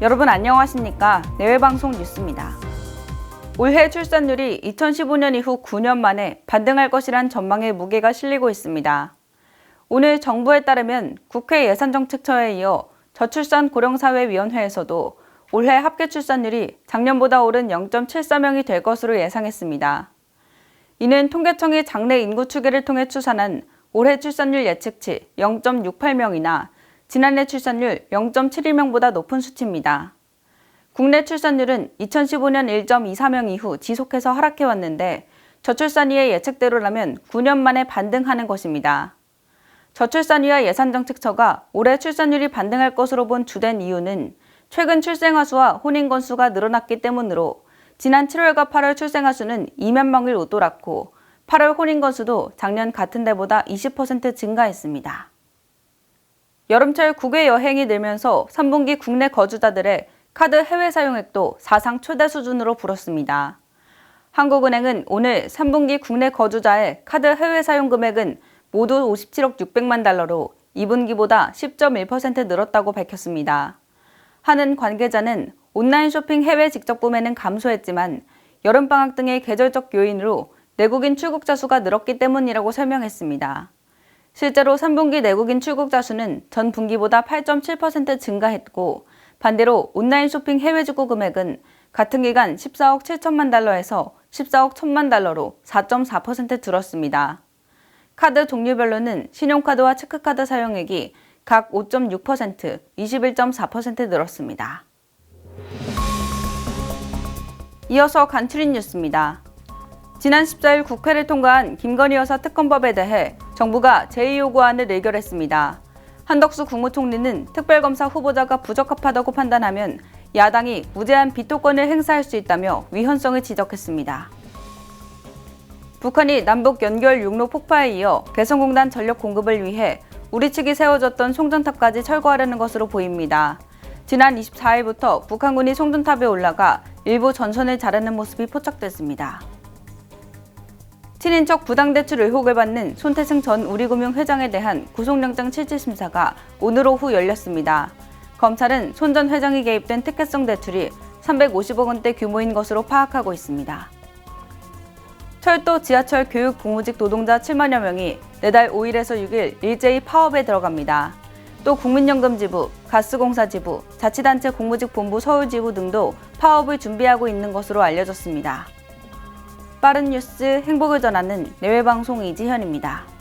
여러분 안녕하십니까? 내외방송 뉴스입니다. 올해 출산율이 2015년 이후 9년 만에 반등할 것이란 전망에 무게가 실리고 있습니다. 오늘 정부에 따르면 국회 예산정책처에 이어 저출산 고령사회위원회에서도 올해 합계 출산율이 작년보다 오른 0.74명이 될 것으로 예상했습니다. 이는 통계청이 장래 인구 추계를 통해 추산한 올해 출산율 예측치 0.68명이나 지난해 출산율 0.72명보다 높은 수치입니다. 국내 출산율은 2015년 1.24명 이후 지속해서 하락해 왔는데 저출산위의 예측대로라면 9년 만에 반등하는 것입니다. 저출산위와 예산정책처가 올해 출산율이 반등할 것으로 본 주된 이유는 최근 출생아 수와 혼인 건수가 늘어났기 때문으로 지난 7월과 8월 출생아 수는 2만 명을 웃돌았고 8월 혼인 건수도 작년 같은 데보다 20% 증가했습니다. 여름철 국외 여행이 늘면서 3분기 국내 거주자들의 카드 해외 사용액도 사상 최대 수준으로 불었습니다. 한국은행은 오늘 3분기 국내 거주자의 카드 해외 사용 금액은 모두 57억 600만 달러로 2분기보다 10.1% 늘었다고 밝혔습니다. 하는 관계자는 온라인 쇼핑 해외 직접 구매는 감소했지만 여름방학 등의 계절적 요인으로 내국인 출국자 수가 늘었기 때문이라고 설명했습니다. 실제로 3분기 내국인 출국자 수는 전 분기보다 8.7% 증가했고 반대로 온라인 쇼핑 해외 주고 금액은 같은 기간 14억 7천만 달러에서 14억 1천만 달러로 4.4% 줄었습니다. 카드 종류별로는 신용카드와 체크카드 사용액이 각 5.6%, 21.4% 늘었습니다. 이어서 간추린 뉴스입니다. 지난 14일 국회를 통과한 김건희 여사 특검법에 대해 정부가 제2요구안을 의결했습니다. 한덕수 국무총리는 특별검사 후보자가 부적합하다고 판단하면 야당이 무제한 비토권을 행사할 수 있다며 위헌성을 지적했습니다. 북한이 남북 연결 육로 폭파에 이어 개성공단 전력 공급을 위해 우리 측이 세워졌던 송전탑까지 철거하려는 것으로 보입니다. 지난 24일부터 북한군이 송전탑에 올라가 일부 전선을 자르는 모습이 포착됐습니다. 친인척 부당대출 의혹을 받는 손태승 전 우리금융 회장에 대한 구속영장 실질 심사가 오늘 오후 열렸습니다. 검찰은 손 전 회장이 개입된 특혜성 대출이 350억 원대 규모인 것으로 파악하고 있습니다. 철도 지하철 교육 공무직 노동자 7만여 명이 내달 5일에서 6일 일제히 파업에 들어갑니다. 또 국민연금 지부, 가스공사 지부, 자치단체 공무직 본부 서울 지부 등도 파업을 준비하고 있는 것으로 알려졌습니다. 빠른 뉴스 행복을 전하는 내외방송 이지현입니다.